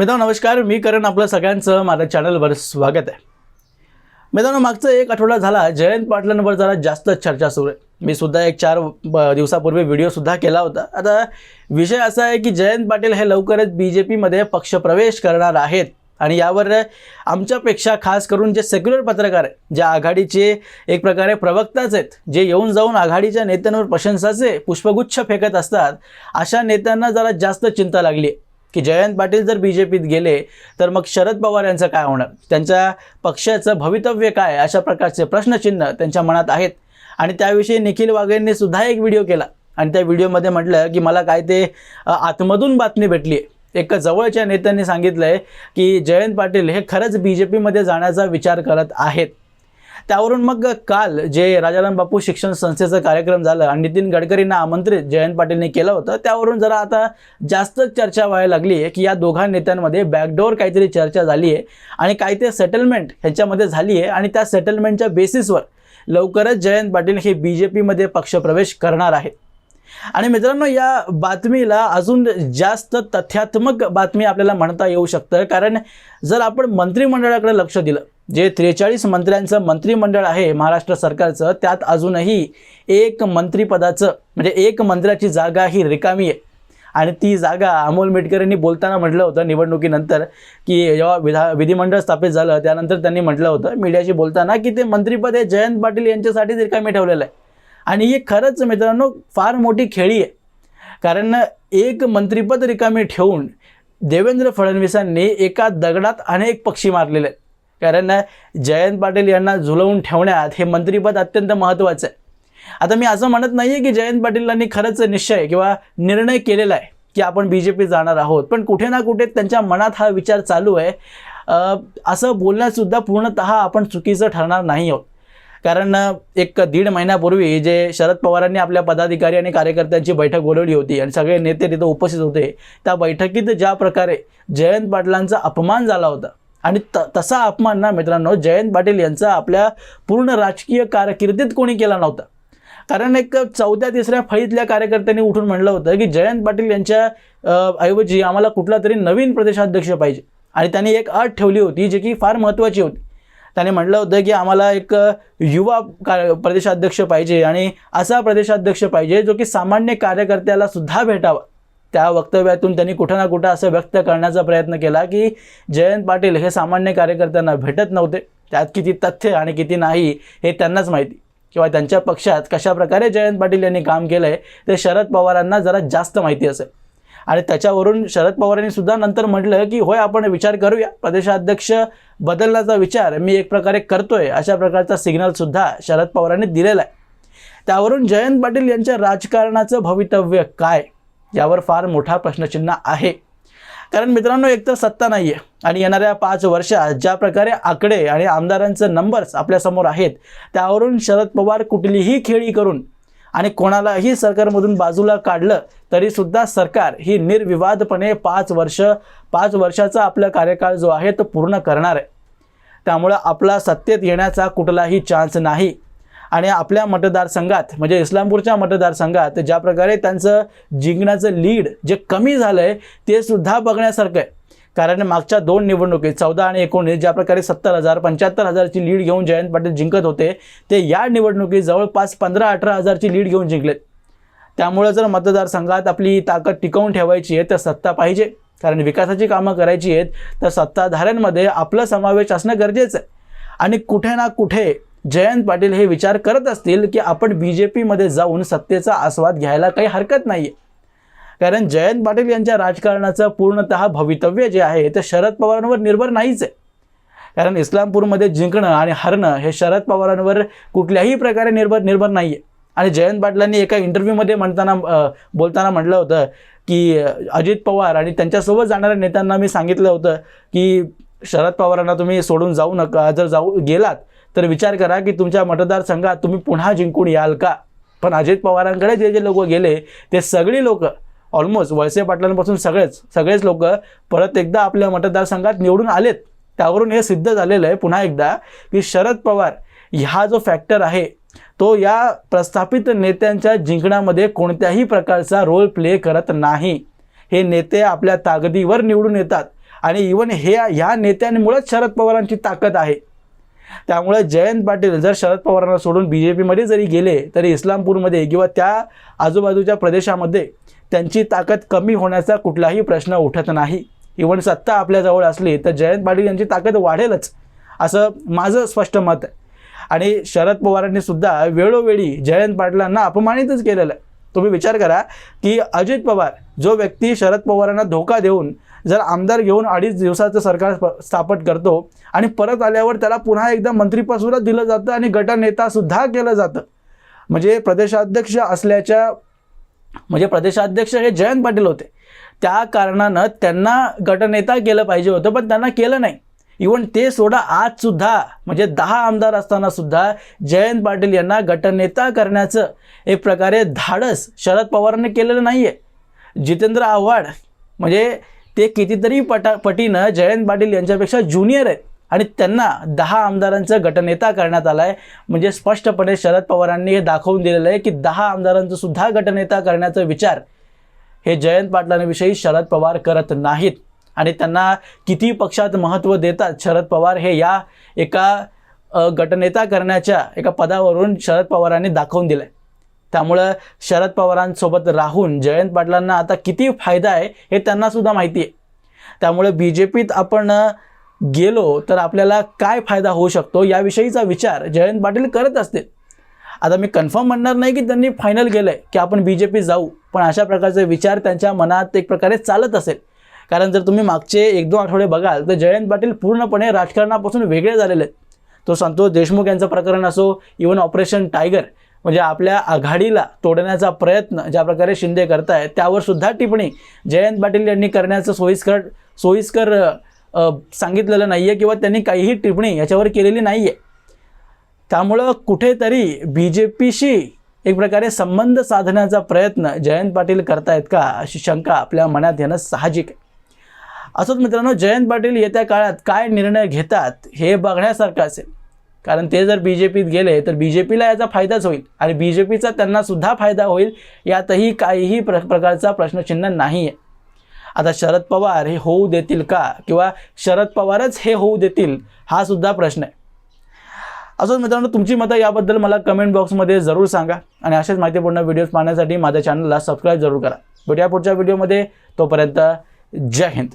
मित्रांनो नमस्कार. मी करण आपलं सगळ्यांचं माझ्या चॅनलवर स्वागत आहे. मित्रांनो मागचं एक आठवडा झाला. जयंत पाटलांवर जरा जास्त चर्चा सुरू आहे. मी सुद्धा एक चार ब- दिवसापूर्वी व्हिडिओसुद्धा केला होता. आता विषय असा आहे की जयंत पाटील हे लवकरच बी जे पीमध्ये पक्षप्रवेश करणार आहेत. आणि यावर आमच्यापेक्षा खास करून जे सेक्युलर पत्रकार आहेत जे आघाडीचे एक प्रकारे प्रवक्ताच आहेत जे येऊन जाऊन आघाडीच्या नेत्यांवर प्रशंसाचे पुष्पगुच्छ फेकत असतात अशा नेत्यांना जरा जास्त चिंता लागली आहे. की जयंत पाटील जर बी जे पीत गेले तर मग शरद पवार यांचं काय होणार? त्यांच्या पक्षाचं भवितव्य काय? अशा प्रकारचे प्रश्नचिन्ह त्यांच्या मनात आहेत. आणि त्याविषयी निखिल वाघेंनी सुद्धा एक व्हिडिओ केला. आणि त्या व्हिडिओमध्ये म्हटलं की मला काय ते आतमधून बातमी भेटली आहे. एका जवळच्या नेत्यांनी सांगितलं आहे की जयंत पाटील हे खरंच बी जे पीमध्ये जाण्याचा विचार करत आहेत. त्यावरून मग काल जे राजाराम बापू शिक्षण संस्थेचा कार्यक्रम झालं आणि नितीन गडकरींना आमंत्रित जयंत पाटीलने केलं होतं त्यावरून जरा आता जास्तच चर्चा व्हायला लागली आहे की या दोघा नेत्यांमध्ये बॅकडोर काहीतरी चर्चा झाली आहे आणि काही ते सेटलमेंट ह्याच्यामध्ये झाली आहे आणि त्या सेटलमेंटच्या बेसिसवर लवकरच जयंत पाटील हे बी जे पीमध्ये पक्षप्रवेश करणार आहेत. आणि मित्रांनो या बातमीला अजून जास्त तथ्यात्मक बातमी आपल्याला म्हणता येऊ शकतं कारण जर आपण मंत्रिमंडळाकडे लक्ष दिलं जे त्रेचाळीस मंत्र्यांचं मंत्रिमंडळ आहे महाराष्ट्र सरकारचं त्यात अजूनही एक मंत्रिपदाचं म्हणजे एक मंत्र्याची जागा ही रिकामी आहे. आणि ती जागा अमोल मेटकर यांनी बोलताना म्हटलं होतं निवडणुकीनंतर की जेव्हा विधा विधिमंडळ स्थापित झालं त्यानंतर त्यांनी म्हटलं होतं मीडियाशी बोलताना की ते मंत्रिपद हे जयंत पाटील यांच्यासाठीच रिकामी ठेवलेलं आहे. आणि ही खरंच मित्रांनो फार मोठी खेळी आहे. कारण एक मंत्रिपद रिकामी ठेवून देवेंद्र फडणवीसांनी एका दगडात अनेक पक्षी मारलेले आहेत. कारण जयंत पाटील यांना झुलवून ठेवण्यात हे मंत्रिपद अत्यंत महत्त्वाचं आहे. आता मी असं म्हणत नाही आहे की जयंत पाटीलांनी खरंच निश्चय किंवा निर्णय केलेला आहे की आपण बी जे पी जाणार आहोत. पण कुठे ना कुठे त्यांच्या मनात हा विचार चालू आहे. असं बोलण्यातसुद्धा पूर्णतः आपण चुकीचं ठरणार नाही आहोत. कारण एक दीड महिन्यापूर्वी जे शरद पवारांनी आपल्या पदाधिकारी आणि कार्यकर्त्यांची बैठक बोलवली होती आणि सगळे नेते तिथं उपस्थित होते. त्या बैठकीत ज्या प्रकारे जयंत पाटलांचा अपमान झाला होता आणि त तसा अपमान ना मित्रांनो जयंत पाटील यांचा आपल्या पूर्ण राजकीय कारकिर्दीत कोणी केला नव्हता. कारण एक चौथ्या तिसऱ्या फळीतल्या कार्यकर्त्यांनी उठून म्हणलं होतं की जयंत पाटील यांच्या ऐवजी आम्हाला कुठला तरी नवीन प्रदेशाध्यक्ष पाहिजे. आणि त्यांनी एक अट ठेवली होती जी की फार महत्त्वाची होती. त्याने म्हटलं होतं की आम्हाला एक युवा का प्रदेशाध्यक्ष पाहिजे आणि असा प्रदेशाध्यक्ष पाहिजे जो की सामान्य कार्यकर्त्याला सुद्धा भेटावा. त्या वक्तव्यातून त्यांनी कुठं ना कुठं असं व्यक्त करण्याचा प्रयत्न केला की जयंत पाटील हे सामान्य कार्यकर्त्यांना भेटत नव्हते. त्यात किती तथ्य आणि किती नाही हे त्यांनाच माहिती. किंवा त्यांच्या पक्षात कशा प्रकारे जयंत पाटील यांनी काम केलं आहे ते शरद पवारांना जरा जास्त माहिती असेल. आणि त्याच्यावरून शरद पवारांनी सुद्धा नंतर म्हटलं की होय आपण विचार करूया. प्रदेशाध्यक्ष बदलण्याचा विचार मी एक प्रकारे करतोय अशा प्रकारचा सिग्नलसुद्धा शरद पवारांनी दिलेला आहे. त्यावरून जयंत पाटील यांच्या राजकारणाचं भवितव्य काय? यावर फार मोठा प्रश्नचिन्ह आहे. कारण मित्रांनो एक तर सत्ता नाही आहे आणि येणाऱ्या पाच वर्षात ज्या प्रकारे आकडे आणि आमदारांचं नंबर्स आपल्यासमोर आहेत त्यावरून शरद पवार कुठलीही खेळी करून आणि कोणालाही सरकारमधून बाजूला काढलं तरीसुद्धा सरकार ही निर्विवादपणे पाच वर्ष पाच वर्षाचा आपला कार्यकाळ जो आहे तो पूर्ण करणार आहे. त्यामुळं आपला सत्तेत येण्याचा कुठलाही चान्स नाही. आणि आपल्या मतदारसंघात म्हणजे इस्लामपूरच्या मतदारसंघात ज्या प्रकारे त्यांचं जिंकण्याचं लीड जे कमी झालं आहे ते सुद्धा बघण्यासारखं आहे. कारण मागच्या दोन निवडणुकीत चौदा आणि एकोणीस ज्या प्रकारे सत्तर हजार पंच्याहत्तर हजारची लीड घेऊन जयंत पाटील जिंकत होते ते या निवडणुकीत जवळपास पंधरा अठरा हजारची लीड घेऊन जिंकलेत. त्यामुळं जर मतदारसंघात आपली ताकद टिकवून ठेवायची आहे तर सत्ता पाहिजे. कारण विकासाची कामं करायची आहेत तर सत्ताधाऱ्यांमध्ये आपला समावेश असणं गरजेचं आहे. आणि कुठे ना कुठे जयंत पाटील हे विचार करत असतील की आपण बी जे पीमध्ये जाऊन सत्तेचा आस्वाद घ्यायला काही हरकत नाही आहे कारण जयंत पाटील यांच्या राजकारणाचं पूर्णतः भवितव्य जे आहे ते शरद पवारांवर निर्भर नाहीच आहे. कारण इस्लामपूरमध्ये जिंकणं आणि हरणं हे शरद पवारांवर कुठल्याही प्रकारे निर्भर निर्भर नाही आहे आणि जयंत पाटलांनी एका इंटरव्ह्यूमध्ये म्हणताना बोलताना म्हटलं होतं की अजित पवार आणि त्यांच्यासोबत जाणाऱ्या नेत्यांना मी सांगितलं होतं की शरद पवारांना तुम्ही सोडून जाऊ नका. जर जाऊ गेलात तर विचार करा की तुमच्या मतदारसंघात तुम्ही पुन्हा जिंकून याल का? पण अजित पवारांकडे जे जे लोक गेले ते सगळी लोक ऑलमोस्ट वळसे पाटलांपासून सगळेच सगळेच लोक परत एकदा आपल्या मतदारसंघात निवडून आलेत. त्यावरून हे सिद्ध झालेलं आहे पुन्हा एकदा की शरद पवार ह्या जो फॅक्टर आहे तो या प्रस्थापित नेत्यांच्या जिंकण्यामध्ये कोणत्याही प्रकारचा रोल प्ले करत नाही. हे नेते आपल्या ताकदीवर निवडून येतात आणि इवन हे ह्या नेत्यांमुळेच शरद पवारांची ताकद आहे. त्यामुळे जयंत पाटील जर शरद पवारांना सोडून बी जे पीमध्ये जरी गेले तरी इस्लामपूरमध्ये किंवा त्या आजूबाजूच्या प्रदेशामध्ये त्यांची ताकद कमी होण्याचा कुठलाही प्रश्न उठत नाही. इवन सत्ता आपल्याजवळ असली तर जयंत पाटील यांची ताकद वाढेलच असं माझं स्पष्ट मत आहे. आणि शरद पवारांनी सुद्धा वेळोवेळी जयंत पाटलांना अपमानितच केलेलं आहे. तुम्ही विचार करा की अजित पवार जो व्यक्ती शरद पवारांना धोका देऊन जर आमदार घेऊन अडीच दिवसाचं सरकार स्प- स्थापन करतो आणि परत आल्यावर त्याला पुन्हा एकदा मंत्रिपदसुद्धा दिलं जातं आणि गटनेतासुद्धा केलं जातं. म्हणजे प्रदेशाध्यक्ष असल्याच्या म्हणजे प्रदेशाध्यक्ष हे जयंत पाटील होते. त्या कारणानं त्यांना गटनेता केलं पाहिजे होतं पण त्यांना केलं नाही. इवन ते सोडा आजसुद्धा म्हणजे दहा आमदार असतानासुद्धा जयंत पाटील यांना गटनेता करण्याचं एक प्रकारे धाडस शरद पवारांनी केलेलं नाही आहे जितेंद्र आव्हाड म्हणजे ते कितीतरी पटा पटीनं जयंत पाटील यांच्यापेक्षा ज्युनियर आहेत. आणि त्यांना दहा आमदारांचं गटनेता करण्यात आलं आहे म्हणजे स्पष्टपणे शरद पवारांनी हे दाखवून दिलेलं आहे की दहा आमदारांचं सुद्धा गटनेता करण्याचा विचार हे जयंत पाटलांविषयी शरद पवार करत नाहीत. आणि त्यांना किती पक्षात महत्त्व देतात शरद पवार हे या एका गटनेता करण्याच्या एका पदावरून शरद पवारांनी दाखवून दिलं आहे त्यामुळं शरद पवारांसोबत राहून जयंत पाटलांना आता किती फायदा आहे हे त्यांनासुद्धा माहिती आहे. त्यामुळे बी जे पीत आपण गेलो तर आपल्याला काय फायदा होऊ शकतो याविषयीचा विचार जयंत पाटील करत असतील. आता मी कन्फर्म म्हणणार नाही की त्यांनी फायनल केलं आहे की आपण बी जे पी जाऊ पण अशा प्रकारचे विचार त्यांच्या मनात एक प्रकारे चालत असेल. कारण जर तुम्ही मागचे एक दोन आठवडे बघाल तर जयंत पाटील पूर्णपणे राजकारणापासून वेगळे झालेले आहेत. तो संतोष देशमुख यांचं प्रकरण असो इवन ऑपरेशन टायगर म्हणजे आपल्या आघाडीला तोडण्याचा प्रयत्न ज्या प्रकारे शिंदे करतायत त्यावर सुद्धा टिप्पणी जयंत पाटील यांनी करण्याचं सोयीस्कर सोयीस्कर सांगितलेलं नाही आहे किंवा त्यांनी काहीही टिप्पणी याच्यावर केलेली नाही आहे त्यामुळं कुठेतरी बी जे पीशी एक प्रकारे संबंध साधण्याचा प्रयत्न जयंत पाटील करतायत का अशी शंका आपल्या मनात येणं साहजिक आहे. असंच मित्रांनो जयंत पाटील येत्या काळात काय निर्णय घेतात हे बघण्यासारखं असेल. कारण ते जर बी जे पीत गेले तर बी जे पीला याचा फायदाच होईल. आणि बी जे पीचा त्यांना सुद्धा फायदा होईल यातही काहीही प्र प्रकारचा प्रश्नचिन्ह नाही आहे आता शरद पवार हे होऊ देतील का? किंवा शरद पवारच हे होऊ देतील? हा सुद्धा प्रश्न आहे. असंच मित्रांनो तुमची मतं याबद्दल मला कमेंट बॉक्समध्ये जरूर सांगा. आणि अशाच माहितीपूर्ण व्हिडिओज पाहण्यासाठी माझ्या चॅनलला सबस्क्राईब जरूर करा. भेटूया पुढच्या व्हिडिओमध्ये तोपर्यंत जय हिंद.